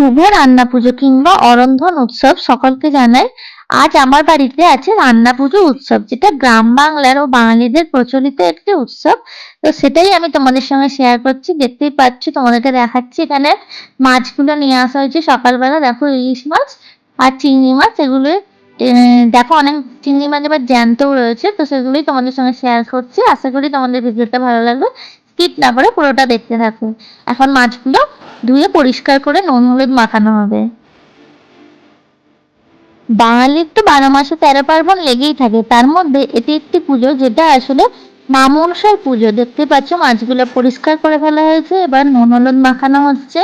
শুভ রান্না পুজো কিংবা অরন্ধন উৎসব সকলকে জানাই। আজ আমার বাড়িতে আছে রান্না পুজো উৎসব, যেটা গ্রাম বাংলার ও বাঙালিদের প্রচলিত একটি উৎসব। তো সেটাই আমি তোমাদের সঙ্গে শেয়ার করছি। দেখতেই পাচ্ছ, তোমাদেরকে দেখাচ্ছি এখানে মাছগুলো নিয়ে আসা হয়েছে। সকালবেলা দেখো ইলিশ মাছ আর চিংড়ি মাছ এগুলো দেখো অনেক চিংড়ি মাছ এবার জ্যান্তও রয়েছে, তো সেগুলোই তোমাদের সঙ্গে শেয়ার করছি। আশা করি তোমাদের ভিডিওটা ভালো লাগবে। স্কিপ না করে পুরোটা দেখতে থাকো। এখন মাছগুলো ধুয়ে পরিষ্কার করে নুন হলুদ মাখানো হবে। বাঙালির তো বারো মাসে তেরো পার্বণ লেগেই থাকে। তার মধ্যে এটি একটি পুজো যেটা আসলে মা মনসার পুজো। দেখতে পাচ্ছ, মাছগুলো পরিষ্কার করে ফেলা হয়েছে, এবার নুন হলুদ মাখানো হচ্ছে।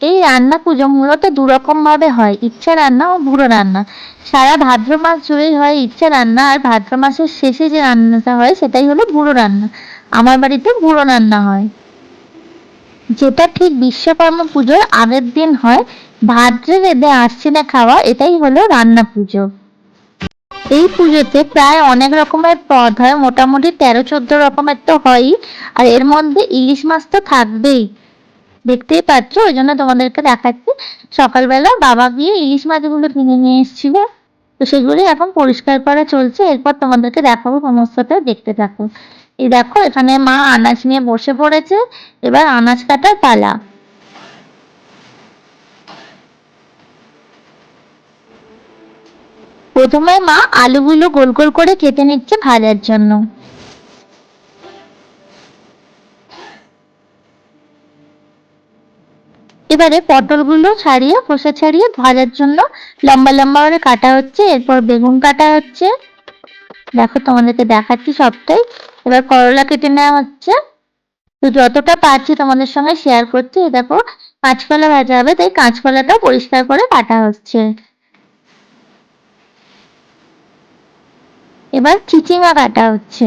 এই রান্না পুজো মূলত দুরকম ভাবে হয়, ইচ্ছা রান্না ও বুড়ো রান্না। সারা ভাদ্র মাস জুড়েই হয় ইচ্ছা রান্না, আর ভাদ্র মাসের শেষে যে রান্নাটা হয় সেটাই হলো বুড়ো রান্না। আমার বাড়িতে বুড়ো রান্না হয়। যেটা ঠিক বিশ্বকর্মা পুজোর আগের দিন হয়। ভাদ্রে রেঁধে আসছে না খাওয়া, এটাই হলো রান্না পুজো। এই পুজোতে প্রায় অনেক রকমের পদ হয়, মোটামুটি তেরো, চোদ্দ রকমের তো হয়ই, আর এর মধ্যে ইলিশ মাছ তো থাকবেই। দেখতেই পাচ্ছ, ওই জন্য তোমাদেরকে দেখাচ্ছি। সকালবেলা বাবা গিয়ে ইলিশ মাছগুলো কিনে নিয়ে এসেছিল। তো সেগুলি এখন পরিষ্কার করা চলছে, এরপর তোমাদেরকে দেখাবো সমস্তটা দেখতে থাকো। এই দেখো, এখানে মা আনাজ নিয়ে বসে পড়েছে। এবার আনাজ কাটার পালা। প্রথমে মা আলুগুলো গোল গোল করে কেটে নিচ্ছে ভাজার জন্য। এবারে পটলগুলো ছাড়িয়ে, খোসা ছাড়িয়ে ভাজার জন্য লম্বা লম্বা করে কাটা হচ্ছে। এরপর বেগুন কাটা হচ্ছে। দেখো তোমাদেরকে দেখাচ্ছি সবটাই। এবার করলা কেটে নেওয়া হচ্ছে। তো যতটা পারছি তোমাদের সঙ্গে শেয়ার করছি দেখো কাঁচকলা ভাজা হবে, তাই কাঁচকলাটা পরিষ্কার করে কাটা হচ্ছে। এবার চিচিঙ্গা কাটা হচ্ছে।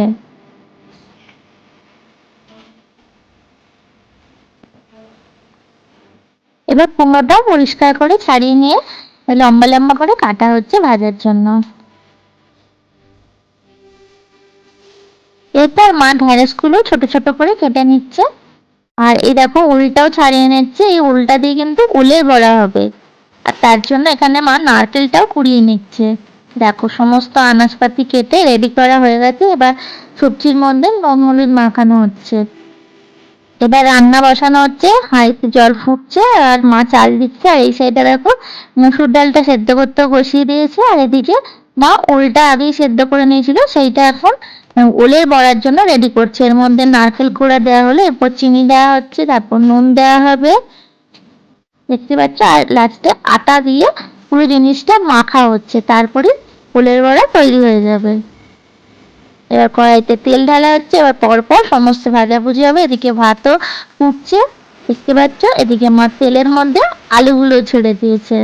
এবার কুমড়োটাও পরিষ্কার করে ছাড়িয়ে নিয়ে লম্বা লম্বা করে কাটা হচ্ছে ভাজার জন্য। এরপর মা ঢেঁড়সগুলো ছোট ছোট করে কেটে নিচ্ছে। আর এই দেখো উলটাও ছাড়িয়ে নিচ্ছে, এই উলটা দিয়ে কিন্তু উলের বড়া হবে। আর তার জন্য এখানে মা নারকেলটাও কুড়িয়ে নিচ্ছে। দেখো সমস্ত আনাজপাতি কেটে রেডি করা হয়ে গেছে, এবার সবজির মধ্যে নুন, হলুদ মাখানো হচ্ছে। এবার রান্না বসানো হচ্ছে, হাঁড়িতে জল ফুটছে আর মা চাল দিচ্ছে। আর এই সাইডে দেখো মুসুর ডালটা সেদ্ধ করতে বসিয়ে দিয়েছে। আর এদিকে মা ওলটা আগেই সেদ্ধ করে নিয়েছিল, সেইটা এখন ওলের বড়ার জন্য রেডি করছে। এর মধ্যে নারকেল কোড়া দেওয়া হলো, এরপর চিনি দেওয়া হচ্ছে, তারপর নুন দেওয়া হবে। দেখতে পাচ্ছ? আর লাস্টে আটা দিয়ে পুরো জিনিসটা মাখা হচ্ছে, তারপরে ওলের বড়া তৈরি হয়ে যাবে। এবার কড়াইতে তেল ঢালা হচ্ছে, এবার পরপর সমস্ত ভাজাভুজি হবে। এদিকে ভাতও ফুটছে। দেখতে পাচ্ছ? এদিকে মা তেলের মধ্যে আলুগুলো ছেড়ে দিয়েছে।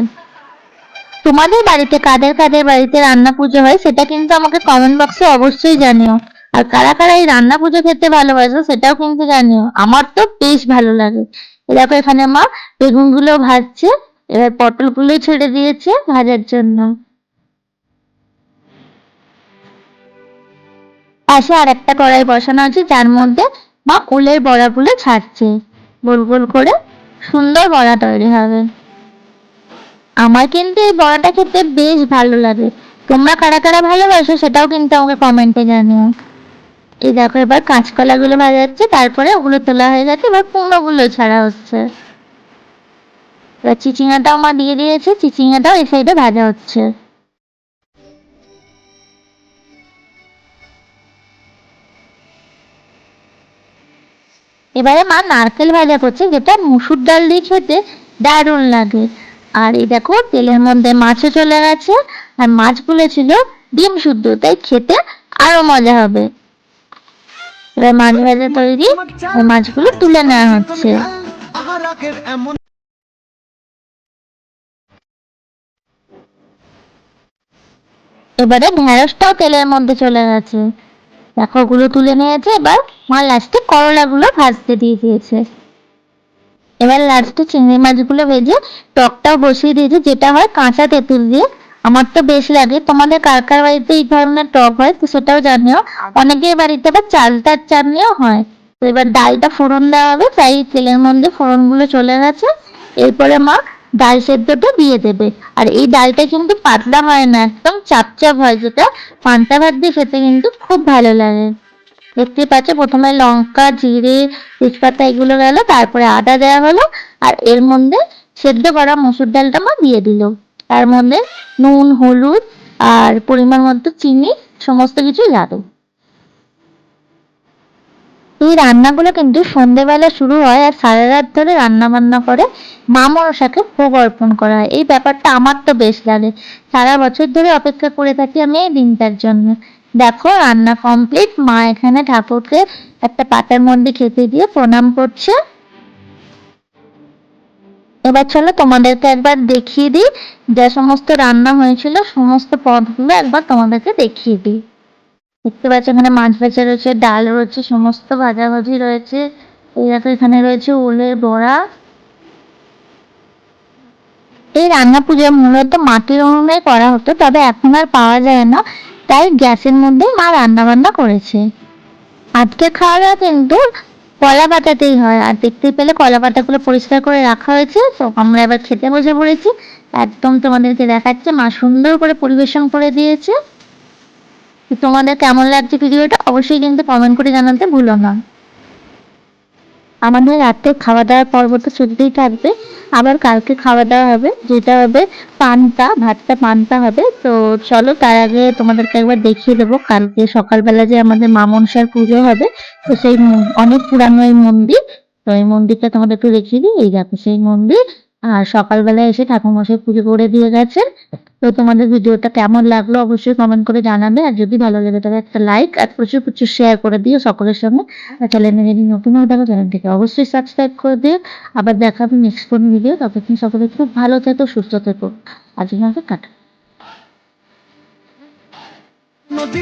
তোমাদের বাড়িতে, কাদের কাদের বাড়িতে রান্না পুজো হয়, সেটা কিন্তু আমাকে কমেন্ট বক্সে অবশ্যই জানিও। আর কারা কারা এই রান্না পুজো খেতে ভালোবাসো, সেটাও কিন্তু জানিও। আমার তো বেশ ভালো লাগে। দেখো এখানে মা বেগুনগুলো ভাজছে, এবার পটলগুলো ছেড়ে দিয়েছে ভাজার জন্য। পাশে আর একটা কড়াই বসানো আছে, যার মধ্যে মা উলের বড়াগুলো ছাড়ছে। গোল গোল করে সুন্দর বড়া তৈরি হবে। আমার কিন্তু এই বড়াটা খেতে বেশ ভালো লাগে। তোমরা কারা কারা ভালোবাসো সেটাও কিন্তু আমাকে কমেন্টে জানিও। এই দেখো এবার কাঁচকলাগুলো ভাজা যাচ্ছে তারপরে ওগুলো তোলা হয়ে গেছে, এবার কুমড়োগুলো ছাড়া হচ্ছে। এবার চিচিঙ্গাটাও মা দিয়ে দিয়েছে চিচিঙ্গাটাও এই সাইডে ভাজা হচ্ছে। এবারে মা নারকেল ভাজা করছে, যেটা মুসুর ডাল দিয়ে খেতে দারুণ লাগে। আর এই দেখো, তেলের মধ্যে মাছও চলে গেছে, আর মাছগুলো ছিল ডিম শুদ্ধ, তাই খেতে আরও মজা হবে। এবার মাছ ভাজা তৈরি আর মাছগুলো তুলে নেওয়া হচ্ছে। এবারে ঢেঁড়সটাও তেলের মধ্যে চলে গেছে। দেখো, ওগুলো তুলে নিয়েছে, এবার মা লাস্টে করলাগুলো ভাজতে দিয়ে দিয়েছে। এবার লাস্টে চিংড়ি মাছগুলো ভেজে টকটাও বসিয়ে দিয়েছে, যেটা হয় কাঁচা তেঁতুল দিয়ে। আমার তো বেশ লাগে। তোমাদের কার কার বাড়িতে এই ধরনের টক হয় তো সেটাও জানিও। অনেকের বাড়িতে আবার চালতার চাটনিও হয়। তো এবার ডালটা ফোড়ন দেওয়া হবে, তাই তেলের মধ্যে ফোড়নগুলো চলে গেছে। এরপরে মা ডাল সেদ্ধটা দিয়ে দেবে। আর এই ডালটা কিন্তু পাতলা হয় না, একদম চাপচাপ হয় যেটা। পান্তা ভাত দিয়ে খেতে কিন্তু খুব ভালো লাগে। দেখতে পাচ্ছ? প্রথমে লঙ্কা, জিরে, তেজপাতা এগুলো গেল, তারপরে আদা দেওয়া হলো, আর এর মধ্যে সেদ্ধ করা মসুর ডালটা মা দিয়ে দিল। তার মধ্যে নুন, হলুদ, আর পরিমাণ মতো চিনি, সমস্ত কিছু যাবে এই রান্নাগুলো কিন্তু সন্ধেবেলা শুরু হয় আর সারা রাত ধরে রান্না বান্না করে মা মনসাকে ভোগ অর্পণ করা হয়। এই ব্যাপারটা আমার তো বেশ লাগে। সারা বছর ধরে অপেক্ষা করে থাকি আমি এই দিনটার জন্য। দেখো, রান্না কমপ্লিট মা এখানে ঠাকুরকে একটা পাতার মধ্যে খেতে দিয়ে প্রণাম করছে। এবার চলো তোমাদেরকে একবার দেখিয়ে দিই। যা সমস্ত রান্না হয়েছিল, সমস্ত পদগুলো একবার তোমাদেরকে দেখিয়ে দিই। দেখতে পাচ্ছ এখানে মাছ ভাজা রয়েছে, ডাল রয়েছে, সমস্ত ভাজাভাজি রয়েছে। এই দেখো, এখানে রয়েছে ওলের বড়া। এই রান্না পূজা মূলত মাটির উনুনে করা হতো, তবে এখন আর পাওয়া যায় না। তাই গ্যাসের মধ্যে মা রান্না বান্না করেছে। আজকে খাওয়া দাওয়া কিন্তু কলা পাতাতেই হয়। আর দেখতে পেলে কলা পাতাগুলো পরিষ্কার করে রাখা হয়েছে। তো আমরা এবার খেতে বসে পড়েছি। একদম তোমাদেরকে দেখাচ্ছে, মা সুন্দর করে পরিবেশন করে দিয়েছে। তোমাদের কেমন লাগছে ভিডিওটা অবশ্যই কিন্তু কমেন্ট করে জানাতে ভুলো না। আমাদের রাতে খাওয়া দাওয়ার পর্ব তো চলতেই থাকবে। আবার কালকে খাওয়া দাওয়া হবে, যেটা হবে পান্তা, ভাতটা পান্তা হবে। তো চলো তার আগে তোমাদেরকে একবার দেখিয়ে দেবো, কালকে সকালবেলা যে আমাদের মামনসার পুজো হবে, তো সেই অনেক পুরানো এই মন্দির। তো এই মন্দিরটা তোমাদের একটু দেখিয়ে দিই, এই দেখো সেই মন্দির। আর সকালবেলা এসে ঠাকুরমশাই পুজো করে দিয়ে গেছে। তো তোমাদের ভিডিওটা কেমন লাগল অবশ্যই কমেন্ট করে জানাবে। আর যদি ভালো লাগে তাহলে একটা লাইক আর প্রচুর প্রচুর শেয়ার করে দিও সকলের সঙ্গে। আর চ্যানেলে যদি নতুন হয়ে থাকো চ্যানেলটিকে অবশ্যই সাবস্ক্রাইব করে দিও। আবার দেখা হবে নেক্সট কোন ভিডিও ততক্ষণ সকলে খুব ভালো থেকো, সুস্থ থেকো। আজকে আমাকে কাটা